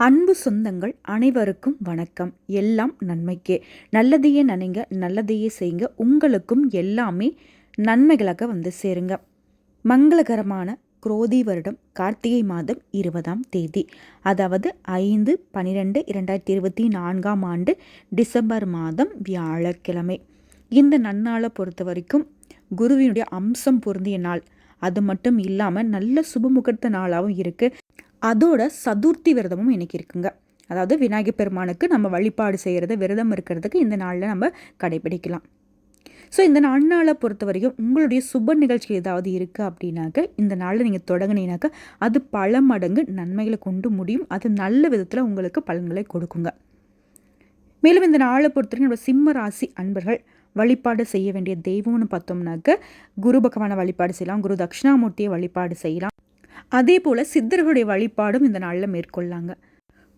அன்பு சொந்தங்கள் அனைவருக்கும் வணக்கம். எல்லாம் நன்மைக்கே. நல்லதையே நினைங்க நல்லதையே செய்யுங்க. உங்களுக்கும் எல்லாமே நன்மைகளாக வந்து சேருங்க. மங்களகரமான குரோதி வருடம் கார்த்திகை மாதம் இருபதாம் தேதி. அதாவது ஐந்து பன்னிரெண்டு இரண்டாயிரத்தி இருபத்தி நான்காம் ஆண்டு டிசம்பர் மாதம் வியாழக்கிழமை. இந்த நன்னாளை பொறுத்த வரைக்கும் குருவினுடைய அம்சம் பொருந்திய நாள். அது மட்டும் இல்லாமல் நல்ல சுபமுகூர்த்த நாளாகவும் இருக்குது அதோட சதுர்த்தி விரதமும் இன்றைக்கி இருக்குங்க. அதாவது விநாயகர் பெருமானுக்கு நம்ம வழிபாடு செய்கிறது விரதம் இருக்கிறதுக்கு இந்த நாளில் நம்ம கடைபிடிக்கலாம். ஸோ இந்த நாளை பொறுத்த வரைக்கும் உங்களுடைய சுப நிகழ்ச்சி ஏதாவது இருக்குது அப்படின்னாக்க இந்த நாளில் நீங்கள் தொடங்கினீங்கனாக்கா அது பல மடங்கு நன்மைகளை கொண்டு முடியும். அது நல்ல விதத்தில் உங்களுக்கு பலன்களை கொடுக்குங்க. மேலும் இந்த நாளை பொறுத்தவரைக்கும் நம்ம சிம்ம ராசி அன்பர்கள் வழிபாடு செய்ய வேண்டிய தெய்வம்னு பார்த்தோம்னாக்க குரு பகவானை வழிபாடு செய்யலாம் குரு தட்சிணாமூர்த்தியை வழிபாடு செய்யலாம். அதே போல் சித்தர்களுடைய வழிபாடும் இந்த நாளில் மேற்கொள்ளாங்க.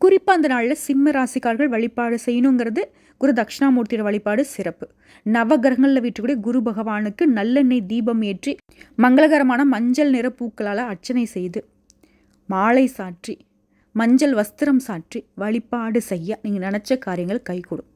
குறிப்பாக அந்த நாளில் சிம்ம ராசிக்கார்கள் வழிபாடு செய்யணுங்கிறது குரு தட்சிணாமூர்த்தியோட வழிபாடு சிறப்பு. நவகிரகங்களில் வீட்டுக்கூடிய குரு பகவானுக்கு நல்லெண்ணெய் தீபம் ஏற்றி மங்களகரமான மஞ்சள் நிற பூக்களால் அர்ச்சனை செய்து மாலை சாற்றி மஞ்சள் வஸ்திரம் சாற்றி வழிபாடு செய்ய நீங்கள் நினச்ச காரியங்கள் கைகூடும்.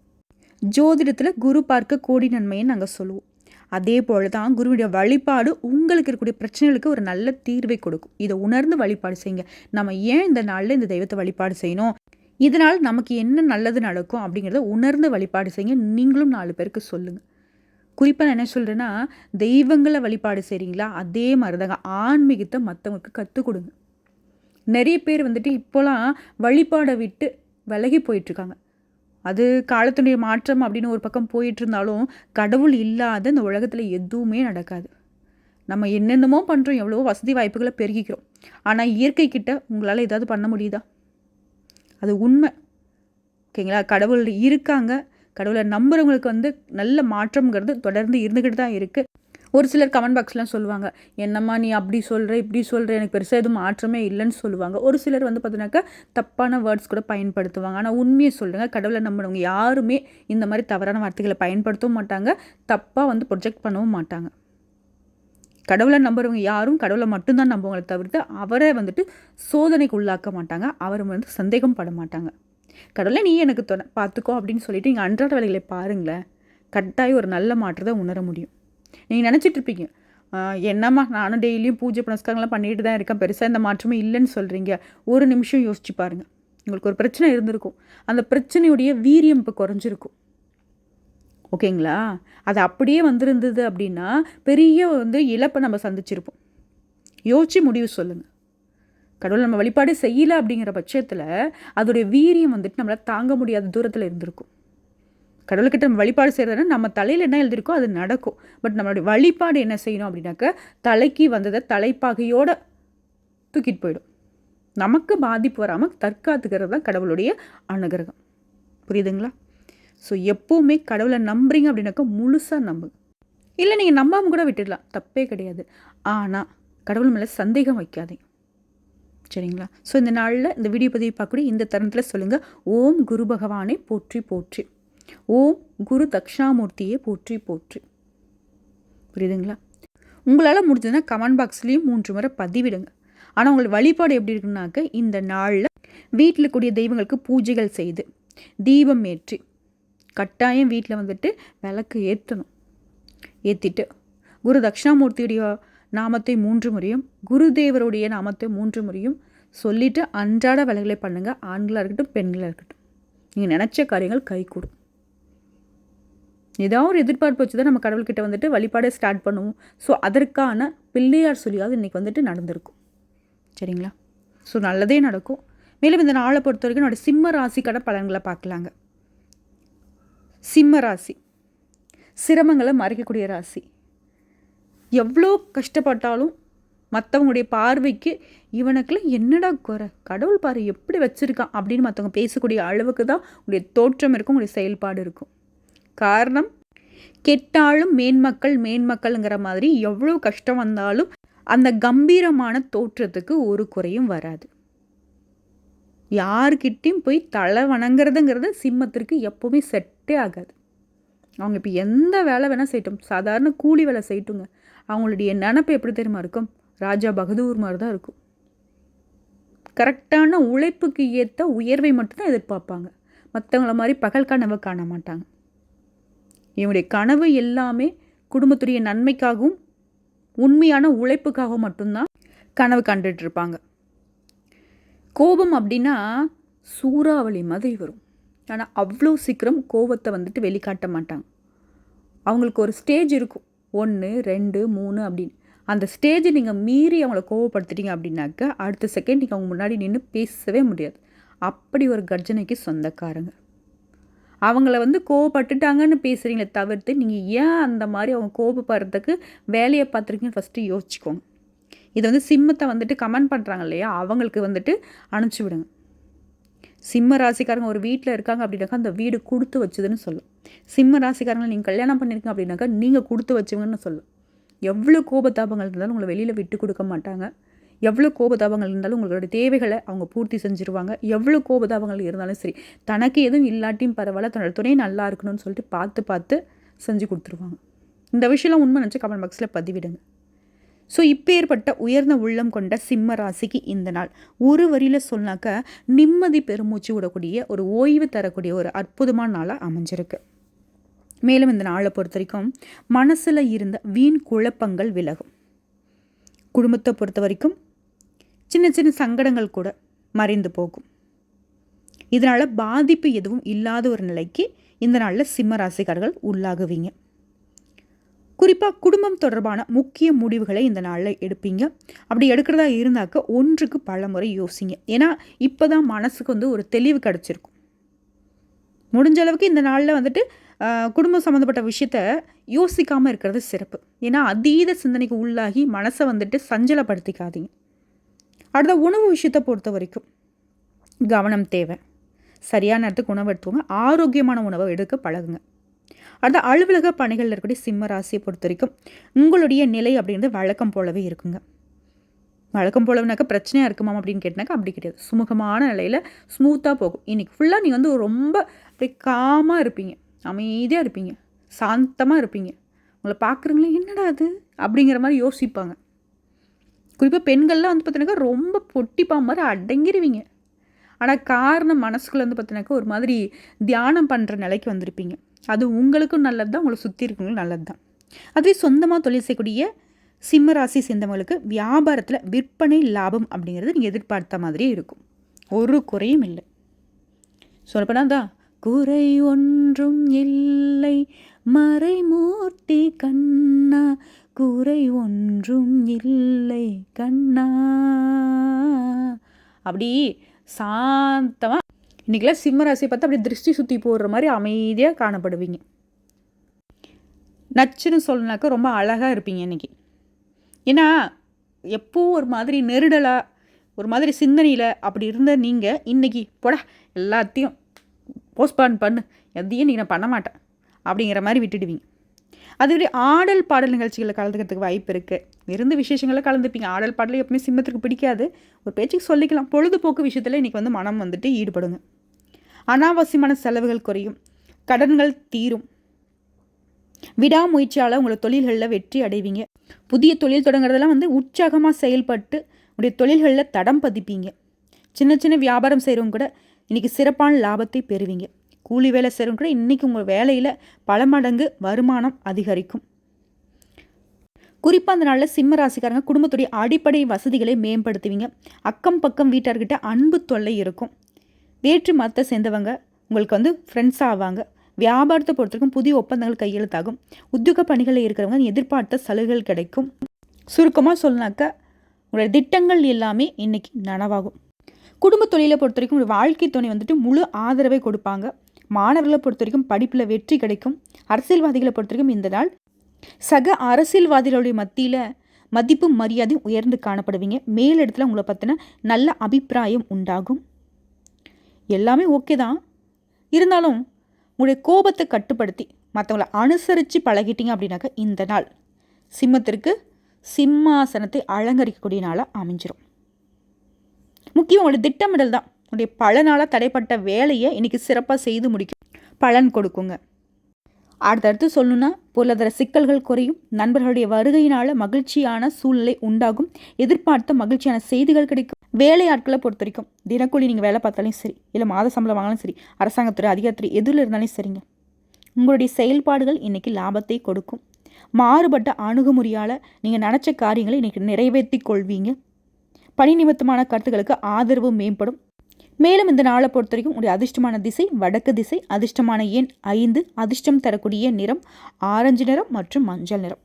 ஜோதிடத்தில் குரு பார்க்க கோடி நன்மையை நாங்கள் சொல்லுவோம். அதே போல தான் குருவுடைய வழிபாடு உங்களுக்கு இருக்கக்கூடிய பிரச்சனைகளுக்கு ஒரு நல்ல தீர்வை கொடுக்கும். இதை உணர்ந்து வழிபாடு செய்யுங்க. நம்ம ஏன் இந்த நாளில் இந்த தெய்வத்தை வழிபாடு செய்யணும்? இதனால் நமக்கு என்ன நல்லது நடக்கும் அப்படிங்கிறத உணர்ந்து வழிபாடு செய்யுங்க. நீங்களும் நாலு பேருக்கு சொல்லுங்கள் குறிப்பாக நான் என்ன சொல்கிறேன்னா தெய்வங்களை வழிபாடு செய்கிறீங்களா அதே மாதிரி தாங்க ஆன்மீகத்தை மற்றவங்களுக்கு கற்றுக் கொடுங்க. நிறைய பேர் வந்துட்டு இப்போலாம் வழிபாடை விட்டு விலகி போயிட்டுருக்காங்க அது காலத்துடைய மாற்றம் அப்படின்னு ஒரு பக்கம் போயிட்டு இருந்தாலும் கடவுள் இல்லாத இந்த உலகத்தில் எதுவுமே நடக்காது. நம்ம என்னென்னமோ பண்ணுறோம் எவ்வளவோ வசதி வாய்ப்புகளை பெருகிக்கிறோம். ஆனால் இயற்கை கிட்ட உங்களால் ஏதாவது பண்ண முடியுதா? அது உண்மை. ஓகேங்களா? கடவுள் இருக்காங்க. கடவுளை நம்புறவங்களுக்கு வந்து நல்ல மாற்றம்ங்கிறது தொடர்ந்து இருந்துக்கிட்டு தான் இருக்குது ஒரு சிலர் கமெண்ட் பாக்ஸ்லாம் சொல்லுவாங்க என்னம்மா நீ அப்படி சொல்கிற இப்படி சொல்கிற எனக்கு பெருசாக எதுவும் மாற்றமே இல்லைன்னு சொல்லுவாங்க. ஒரு சிலர் வந்து பார்த்தீங்கன்னாக்கா தப்பான வேர்ட்ஸ் கூட பயன்படுத்துவாங்க. ஆனால் உண்மையை சொல்லுங்கள் கடவுளை நம்பினவங்க யாருமே இந்த மாதிரி தவறான வார்த்தைகளை பயன்படுத்தவும் மாட்டாங்க தப்பாக வந்து ப்ரொஜெக்ட் பண்ணவும் மாட்டாங்க. கடவுளை நம்புறவங்க யாரும் கடவுளை மட்டும்தான் நம்புவங்களை தவிர்த்து அவரை வந்துட்டு சோதனைக்கு உள்ளாக்க மாட்டாங்க அவர் வந்து சந்தேகம் பட மாட்டாங்க. கடவுளை நீ எனக்கு தொட பார்த்துக்கோ அப்படின்னு சொல்லிட்டு நீங்கள் அன்றாட வேலைகளை பாருங்களேன் கட்டாயம் ஒரு நல்ல மாற்றத்தை உணர முடியும். நீங்கள் நினச்சிட்டு இருப்பீங்க. என்னம்மா நானும் டெய்லியும் பூஜை புனஸ்காரங்களாம் பண்ணிட்டு தான் இருக்கேன். பெருசாக இந்த மாற்றமே இல்லைன்னு சொல்கிறீங்க ஒரு நிமிஷம் யோசிச்சு பாருங்கள் உங்களுக்கு ஒரு பிரச்சனை இருந்திருக்கும். அந்த பிரச்சனையுடைய வீரியம் இப்போ குறைஞ்சிருக்கும். ஓகேங்களா? அது அப்படியே வந்திருந்தது அப்படின்னா பெரிய வந்து இழப்பை நம்ம சந்திச்சிருப்போம். யோசிச்சு முடிவு சொல்லுங்கள் கடவுள் நம்ம வழிபாடு செய்யலை அப்படிங்கிற பட்சத்தில் அதோடைய வீரியம் வந்துட்டு நம்மளால் தாங்க முடியாத தூரத்தில் இருந்திருக்கும். கடவுள்கிட்ட நம்ம வழிபாடு செய்கிறதுனா நம்ம தலையில் என்ன எழுதிருக்கோ அது நடக்கும். பட் நம்மளுடைய வழிபாடு என்ன செய்யணும் அப்படின்னாக்க தலைக்கு வந்ததை தலைப்பாகையோடு தூக்கிட்டு போயிடும். நமக்கு பாதிப்பு வராமல் தற்காத்துக்கிறது தான் கடவுளுடைய அனுகிரகம். புரியுதுங்களா? ஸோ எப்போவுமே கடவுளை நம்புறீங்க அப்படின்னாக்கா முழுசாக நம்புங்க இல்லை நீங்கள் நம்பாமல் கூட விட்டுடலாம். தப்பே கிடையாது. ஆனால் கடவுள் மேலே சந்தேகம் வைக்காதீங்க. சரிங்களா? ஸோ இந்த நாளில் இந்த வீடியோ பதிவு பார்க்கக்கூடிய இந்த தருணத்தில் சொல்லுங்கள் ஓம் குரு பகவானை போற்றி போற்றி. ஓம் குரு தக்ஷாமூர்த்தியே போற்றி போற்றி. புரியுதுங்களா? உங்களால் முடிஞ்சதுன்னா கமெண்ட் பாக்ஸ்லேயும் மூன்று முறை பதிவிடுங்க. ஆனால் உங்களுக்கு வழிபாடு எப்படி இருக்குன்னாக்க இந்த நாளில் வீட்டில் கூடிய தெய்வங்களுக்கு பூஜைகள் செய்து தீபம் ஏற்றி கட்டாயம் வீட்டில் வந்துட்டு விளக்கு ஏற்றணும் ஏற்றிட்டு குரு தக்ஷாமூர்த்தியுடைய நாமத்தை மூன்று முறையும் குருதேவருடைய நாமத்தை மூன்று முறையும் சொல்லிவிட்டு அன்றாட வேலைகளை பண்ணுங்கள் ஆண்களாக இருக்கட்டும் பெண்களாக இருக்கட்டும். நீங்கள் நினச்ச காரியங்கள் கை கூடும் ஏதாவது ஒரு எதிர்பார்ப்பு வச்சு தான் நம்ம கடவுள்கிட்ட வந்துட்டு வழிபாடை ஸ்டார்ட் பண்ணுவோம். ஸோ அதற்கான பிள்ளையார் சொல்லியாவது இன்றைக்கி வந்துட்டு நடந்திருக்கும். சரிங்களா? ஸோ நல்லதே நடக்கும். மேலும் இந்த நாளை பொறுத்த வரைக்கும் என்னோடய சிம்ம ராசிக்கான பலன்களை பார்க்கலாங்க. சிம்ம ராசி. சிரமங்களை மறைக்கக்கூடிய ராசி. எவ்வளோ கஷ்டப்பட்டாலும் மற்றவங்களுடைய பார்வைக்கு இவனுக்குலாம் என்னடா குறை? கடவுள் பாரு எப்படி வச்சுருக்கான் அப்படின்னு மற்றவங்க பேசக்கூடிய அளவுக்கு தான் உங்களுடைய தோற்றம் இருக்கும் உங்களுடைய செயல்பாடு இருக்கும். காரணம்? கெட்டாலும் மேன்மக்கள் மேன்மக்கள்ங்கிற மாதிரி எவ்வளோ கஷ்டம் வந்தாலும் அந்த கம்பீரமான தோற்றத்துக்கு ஒரு குறையும் வராது. யார்கிட்டையும் போய் தலை வணங்குறதுங்கிறது சிம்மத்திற்கு எப்போவுமே செட்டே ஆகாது. அவங்க இப்போ எந்த வேலை வேணால் செய்யட்டும். சாதாரண கூலி வேலை செய்யட்டுங்க. அவங்களுடைய நினப்பு எப்படி தெரியுமா இருக்கும்? ராஜா பகதூர் மாதிரி தான் இருக்கும். கரெக்டான உழைப்புக்கு ஏற்ற உயர்வை மட்டும்தான் எதிர்பார்ப்பாங்க. மற்றவங்கள மாதிரி பகல் கனவை காண மாட்டாங்க. இவனுடைய கனவு எல்லாமே குடும்பத்துடைய நன்மைக்காகவும் உண்மையான உழைப்புக்காகவும் மட்டும்தான் கனவு கண்டுட்டு இருப்பாங்க கோபம் அப்படின்னா சூறாவளி மாதிரி வரும். ஆனால் அவ்வளோ சீக்கிரம் கோபத்தை வந்துட்டு வெளிக்காட்ட மாட்டாங்க. அவங்களுக்கு ஒரு ஸ்டேஜ் இருக்கும். ஒன்று ரெண்டு மூணு அப்படின்னு. அந்த ஸ்டேஜை நீங்கள் மீறி அவங்கள கோவப்படுத்திட்டீங்க அப்படின்னாக்க அடுத்த செகண்ட் நீங்கள் அவங்க முன்னாடி நின்று பேசவே முடியாது. அப்படி ஒரு கர்ஜனைக்கு சொந்தக்காரங்க. அவங்கள வந்து கோவப்பட்டுட்டாங்கன்னு பேசுகிறீங்களே தவிர்த்து நீங்கள் ஏன் அந்த மாதிரி அவங்க கோபப்படுறதுக்கு வேலையை பார்த்துருக்கீங்கன்னு ஃபஸ்ட்டு யோசிச்சுக்கோங்க. இதை வந்து சிம்மத்தை வந்துட்டு கமெண்ட் பண்ணுறாங்க இல்லையா? அவங்களுக்கு வந்துட்டு அனுப்பிச்சி விடுங்க. சிம்ம ராசிக்காரங்க ஒரு வீட்டில் இருக்காங்க அப்படின்னாக்கா அந்த வீடு கொடுத்து வச்சதுன்னு சொல்லும். சிம்ம ராசிக்காரங்களை நீங்கள் கல்யாணம் பண்ணியிருக்கீங்க அப்படின்னாக்கா நீங்கள் கொடுத்து வச்சுங்கன்னு சொல்லும். எவ்வளோ கோபத்தாபங்கள் இருந்தாலும் உங்களை வெளியில் விட்டு கொடுக்க மாட்டாங்க. எவ்வளோ கோபதாபங்கள் இருந்தாலும் உங்களோட தேவைகளை அவங்க பூர்த்தி செஞ்சுருவாங்க. எவ்வளோ கோபதாபங்கள் இருந்தாலும் சரி தனக்கு எதுவும் இல்லாட்டியும் பரவாயில்ல தன்னோட துணை நல்லா இருக்கணும்னு சொல்லிட்டு பார்த்து பார்த்து செஞ்சு கொடுத்துருவாங்க. இந்த விஷயம்லாம் உண்மை நினச்சி கமெண்ட் பாக்ஸில் பதிவிடுங்க. ஸோ இப்பேற்பட்ட உயர்ந்த உள்ளம் கொண்ட சிம்ம ராசிக்கு இந்த நாள். ஒரு வரியில் சொன்னாக்க நிம்மதி பெருமூச்சு விடக்கூடிய ஒரு ஓய்வு தரக்கூடிய ஒரு அற்புதமான நாளாக அமைஞ்சிருக்கு. மேலும் இந்த நாளை பொறுத்த வரைக்கும் மனசில் இருந்த வீண் குழப்பங்கள் விலகும். குடும்பத்தை பொறுத்த வரைக்கும் சின்ன சின்ன சங்கடங்கள் கூட மறைந்து போகும். இதனால் பாதிப்பு எதுவும் இல்லாத ஒரு நிலைக்கு இந்த நாளில் சிம்ம ராசிக்காரர்கள் உள்ளாகுவீங்க. குறிப்பாக குடும்பம் தொடர்பான முக்கிய முடிவுகளை இந்த நாளில் எடுப்பீங்க. அப்படி எடுக்கிறதா இருந்தாக்க ஒன்றுக்கு பல முறை யோசிங்க. ஏன்னா இப்போ தான் மனசுக்கு வந்து ஒரு தெளிவு கிடச்சிருக்கும். முடிஞ்ச அளவுக்கு இந்த நாளில் வந்துட்டு குடும்பம் சம்மந்தப்பட்ட விஷயத்த யோசிக்காமல் இருக்கிறது சிறப்பு. ஏன்னா அதீத சிந்தனைக்கு உள்ளாகி மனசை வந்துட்டு சஞ்சலப்படுத்திக்காதீங்க. அடுத்த உணவு விஷயத்தை பொறுத்த வரைக்கும் கவனம் தேவை. சரியான நேரத்துக்கு உணவு எடுத்துக்கோங்க. ஆரோக்கியமான உணவை எடுக்க பழகுங்க. அடுத்த அலுவலக பணிகளில் இருக்கக்கூடிய சிம்ம ராசியை பொறுத்த வரைக்கும் உங்களுடைய நிலை அப்படின்றது வழக்கம் போலவே இருக்குங்க. வழக்கம் போலனாக்கா பிரச்சனையாக இருக்குமா அப்படின்னு கேட்டினாக்கா அப்படி கிடையாது. சுமூகமான நிலையில் ஸ்மூத்தாக போகும். இன்றைக்கி ஃபுல்லாக நீங்கள் வந்து ரொம்ப அப்படியே காமாக இருப்பீங்க. அமைதியாக இருப்பீங்க. சாந்தமாக இருப்பீங்க. உங்களை பார்க்குறீங்களே என்னடா அது அப்படிங்கிற மாதிரி யோசிப்பாங்க. குறிப்பாக பெண்கள்லாம் வந்து பார்த்தீங்கன்னாக்கா ரொம்ப பொட்டிப்பா மாதிரி அடங்கிடுவீங்க ஆனால் காரணம் மனசுக்குள்ளே வந்து பார்த்தீங்கன்னாக்கா ஒரு மாதிரி தியானம் பண்ணுற நிலைக்கு வந்திருப்பீங்க. அது உங்களுக்கும் நல்லது தான் உங்களை சுற்றி இருக்கவங்களும் நல்லது தான் அதுவே சொந்தமாக தொழில் செய்யக்கூடிய சிம்ம ராசி சேர்ந்தவங்களுக்கு வியாபாரத்தில் விற்பனை லாபம் அப்படிங்கிறது நீங்கள் எதிர்பார்த்த மாதிரியே இருக்கும். ஒரு குறையும் இல்லை. சொல்லப்போனால் தான் குறை ஒன்றும் இல்லை. மறைமூர்த்தி கண்ணா குறை ஒன்றும் இல்லை கண்ணா. அப்படி சாந்தமாக இன்றைக்கெல்லாம் சிம்மராசியை பார்த்து அப்படி திருஷ்டி சுற்றி போடுற மாதிரி அமைதியாக காணப்படுவீங்க. நச்சுன்னு சொல்லனாக்கா ரொம்ப அழகாக இருப்பீங்க இன்றைக்கி ஏன்னா எப்போ ஒரு மாதிரி நெருடலாக ஒரு மாதிரி சிந்தனையில் அப்படி இருந்த நீங்கள் இன்றைக்கி போடா எல்லாத்தையும் போஸ்ட்பான் பண்ணு எதையும் நீங்கள் நான் பண்ண மாட்டேன் அப்படிங்கிற மாதிரி விட்டுடுவீங்க. அதுவே ஆடல் பாடல் நிகழ்ச்சிகளில் கலந்துக்கிறதுக்கு வாய்ப்பு இருக்குது விருந்து விசேஷங்களில் கலந்துப்பீங்க. ஆடல் பாடல் எப்பவுமே சிம்மத்துக்கு பிடிக்காது. ஒரு பேச்சுக்கு சொல்லிக்கலாம். பொழுதுபோக்கு விஷயத்தில் இன்றைக்கி வந்து மனம் வந்துட்டு ஈடுபடுங்க. அனாவசியமான செலவுகள் குறையும். கடன்கள் தீரும். விடாமுயற்சியால் உங்களை தொழில்களில் வெற்றி அடைவீங்க. புதிய தொழில் தொடங்குறதெல்லாம் வந்து உற்சாகமாக செயல்பட்டு உடைய தொழில்களில் தடம் பதிப்பீங்க. சின்ன சின்ன வியாபாரம் செய்கிறவங்க கூட இன்றைக்கி சிறப்பான லாபத்தை பெறுவீங்க. கூலி வேலை செய்கிறவங்க கூட இன்றைக்கி உங்கள் வேலையில் பல மடங்கு வருமானம் அதிகரிக்கும். குறிப்பாக அந்த நாளில் சிம்ம ராசிக்காரங்க குடும்பத்துடைய அடிப்படை வசதிகளை மேம்படுத்துவீங்க. அக்கம் பக்கம் வீட்டார்கிட்ட அன்பு தொல்லை இருக்கும். வேற்று மதத்தை சேர்ந்தவங்க உங்களுக்கு வந்து ஃப்ரெண்ட்ஸ் ஆவாங்க. வியாபாரத்தை பொறுத்தவரைக்கும் புதிய ஒப்பந்தங்கள் கையெழுத்தாகும். உத்தியோக பணிகளில் இருக்கிறவங்க எதிர்பார்த்த சலுகைகள் கிடைக்கும். சுருக்கமாக சொன்னாக்க உங்களுடைய திட்டங்கள் எல்லாமே இன்றைக்கி நனவாகும். குடும்ப தொழிலை பொறுத்த வரைக்கும் ஒரு வாழ்க்கை துணை வந்துட்டு முழு ஆதரவை கொடுப்பாங்க. மாணவர்களை பொறுத்த வரைக்கும் படிப்பில் வெற்றி கிடைக்கும். அரசியல்வாதிகளை பொறுத்த வரைக்கும் இந்த நாள் சக அரசியல்வாதிகளுடைய மத்தியில் மதிப்பு மரியாதையும் உயர்ந்து காணப்படுவீங்க. மேலிடத்தில் உங்களை பற்றின நல்ல அபிப்பிராயம் உண்டாகும். எல்லாமே ஓகே தான். இருந்தாலும் உங்களுடைய கோபத்தை கட்டுப்படுத்தி மற்றவங்களை அனுசரித்து பழகிட்டீங்க அப்படின்னாக்கா இந்த நாள் சிம்மத்திற்கு சிம்மாசனத்தை அலங்கரிக்கக்கூடிய நாளாக அமைஞ்சிரும். முக்கியம் உங்களுடைய திட்டமிடல் தான். உங்களுடைய பல நாளாக தடைப்பட்ட வேலையை இன்றைக்கி சிறப்பாக செய்து முடிக்கும். பலன் கொடுக்குங்க. அடுத்தடுத்து சொல்லணும்னா பொருளாதார சிக்கல்கள் குறையும். நண்பர்களுடைய வருகையினால் மகிழ்ச்சியான சூழ்நிலை உண்டாகும். எதிர்பார்த்த மகிழ்ச்சியான செய்திகள் கிடைக்கும். வேலையாட்களை பொறுத்த வரைக்கும் தினக்கூலி நீங்கள் வேலை பார்த்தாலும் சரி இல்லை மாத சம்பளம் வாங்கினாலும் சரி அரசாங்கத்துறை அதிகாரத்துறை எதில் இருந்தாலும் சரிங்க. உங்களுடைய செயல்பாடுகள் இன்றைக்கி லாபத்தை கொடுக்கும். மாறுபட்ட அணுகுமுறையால் நீங்கள் நினச்ச காரியங்களை இன்றைக்கி நிறைவேற்றி கொள்வீங்க. பணி நிமித்தமான கருத்துக்களுக்கு ஆதரவு மேம்படும். மேலும் இந்த நாளை பொறுத்த வரைக்கும் உங்களுடைய அதிர்ஷ்டமான திசை வடக்கு திசை அதிர்ஷ்டமான எண் ஐந்து அதிர்ஷ்டம் தரக்கூடிய நிறம் ஆரஞ்சு நிறம் மற்றும் மஞ்சள் நிறம்.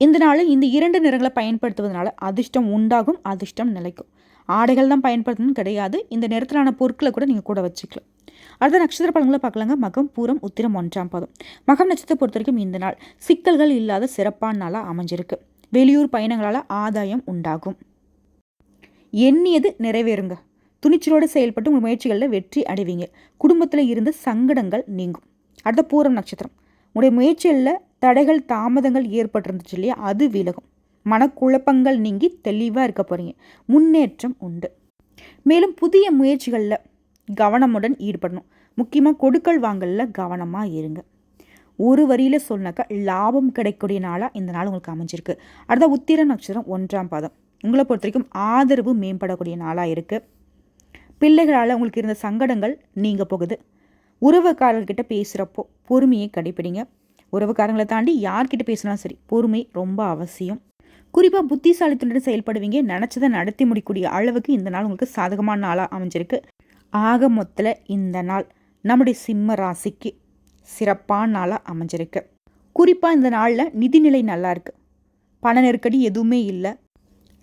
இந்த நாளில் இந்த இரண்டு நிறங்களை பயன்படுத்துவதனால அதிர்ஷ்டம் உண்டாகும் அதிர்ஷ்டம் நிலைக்கும். ஆடைகள் தான் பயன்படுத்தணும்னு கிடையாது. இந்த நிறத்திலான பொருட்களை கூட நீங்கள் கூட வச்சுக்கலாம். அடுத்த நட்சத்திர பழங்களை பார்க்கலாங்க. மகம் பூரம் உத்திரம் ஒன்றாம் பாதம். மகம் நட்சத்திரத்தை பொறுத்த வரைக்கும் இந்த நாள் சிக்கல்கள் இல்லாத சிறப்பான நாளாக அமைஞ்சிருக்கு. வெளியூர் பயணங்களால் ஆதாயம் உண்டாகும். எண்ணியது நிறைவேறுங்க. துணிச்சலோடு செயல்பட்டு உங்கள் முயற்சிகளில் வெற்றி அடைவீங்க. குடும்பத்தில் இருந்த சங்கடங்கள் நீங்கும். அடுத்த பூரம் நட்சத்திரம். உங்களுடைய முயற்சிகளில் தடைகள் தாமதங்கள் ஏற்பட்டிருந்துச்சு இல்லையா? அது விலகும். மனக்குழப்பங்கள் நீங்கி தெளிவாக இருக்க போகிறீங்க முன்னேற்றம் உண்டு. மேலும் புதிய முயற்சிகளில் கவனமுடன் ஈடுபடணும். முக்கியமாக கொடுக்கல் வாங்கலில் கவனமாக இருங்க. ஒரு வரியில் சொன்னாக்கா லாபம் கிடைக்கக்கூடிய நாளாக இந்த நாள் உங்களுக்கு அமைஞ்சிருக்கு. அடுத்த உத்திர நட்சத்திரம் ஒன்றாம் பாதம். உங்களை பொறுத்த வரைக்கும் ஆதரவு மேம்படக்கூடிய நாளாக இருக்குது பிள்ளைகளால் உங்களுக்கு இருந்த சங்கடங்கள் நீங்கள் போகுது. உறவுக்காரர்கிட்ட பேசுகிறப்போ பொறுமையை கடைப்பிடிங்க. உறவுக்காரங்களை தாண்டி யார்கிட்ட பேசினாலும் சரி பொறுமை ரொம்ப அவசியம். குறிப்பாக புத்திசாலித்துடன் செயல்படுவீங்க. நினச்சதை நடத்தி முடிக்கூடிய அளவுக்கு இந்த நாள் உங்களுக்கு சாதகமான நாளாக அமைஞ்சிருக்கு. ஆக மொத்தத்தில் இந்த நாள் நம்முடைய சிம்ம ராசிக்கு சிறப்பான நாளாக அமைஞ்சிருக்கு. குறிப்பாக இந்த நாளில் நிதிநிலை நல்லா இருக்குது பண நெருக்கடி எதுவுமே இல்லை.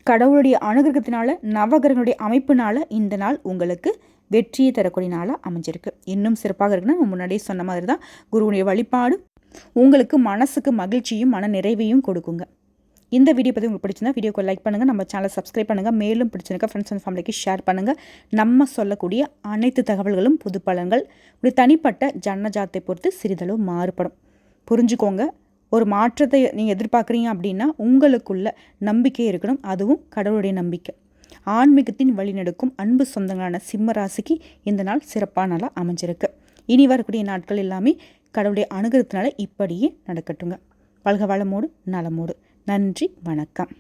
கடவுளுடைய அனுகிரகத்தினால நவகிரகனுடைய அமைப்பினால இந்த நாள் உங்களுக்கு வெற்றியை தரக்கூடிய நாளாக அமைஞ்சிருக்கு. இன்னும் சிறப்பாக இருக்குன்னா முன்னாடியே சொன்ன மாதிரி தான் குருவுடைய வழிபாடு உங்களுக்கு மனசுக்கு மகிழ்ச்சியும் மன நிறைவையும் கொடுக்குங்க. இந்த வீடியோ பற்றி உங்களுக்கு பிடிச்சிருந்தா வீடியோக்கு லைக் பண்ணுங்கள் நம்ம சேனலை சப்ஸ்கிரைப் பண்ணுங்கள் மேலும் பிடிச்சிருக்க ஃப்ரெண்ட்ஸ் அண்ட் ஃபேமிலிக்கு ஷேர் பண்ணுங்கள் நம்ம சொல்லக்கூடிய அனைத்து தகவல்களும் புது பலன்கள் இப்படி தனிப்பட்ட ஜன்னஜாத்தை பொறுத்து சிறிதளவு மாறுபடும். புரிஞ்சுக்கோங்க. ஒரு மாற்றத்தை நீங்கள் எதிர்பார்க்குறீங்க அப்படின்னா உங்களுக்குள்ள நம்பிக்கை இருக்கணும். அதுவும் கடவுளுடைய நம்பிக்கை. ஆன்மீகத்தின் வழிநடுக்கும் அன்பு சொந்தங்களான சிம்ம ராசிக்கு இந்த நாள் சிறப்பான நாளாக அமைஞ்சிருக்கு. இனி வரக்கூடிய நாட்கள் எல்லாமே கடவுளுடைய அனுகிரகத்தினால இப்படியே நடக்கட்டுங்க. பல்க வளமோடு நலமோடு. நன்றி வணக்கம்.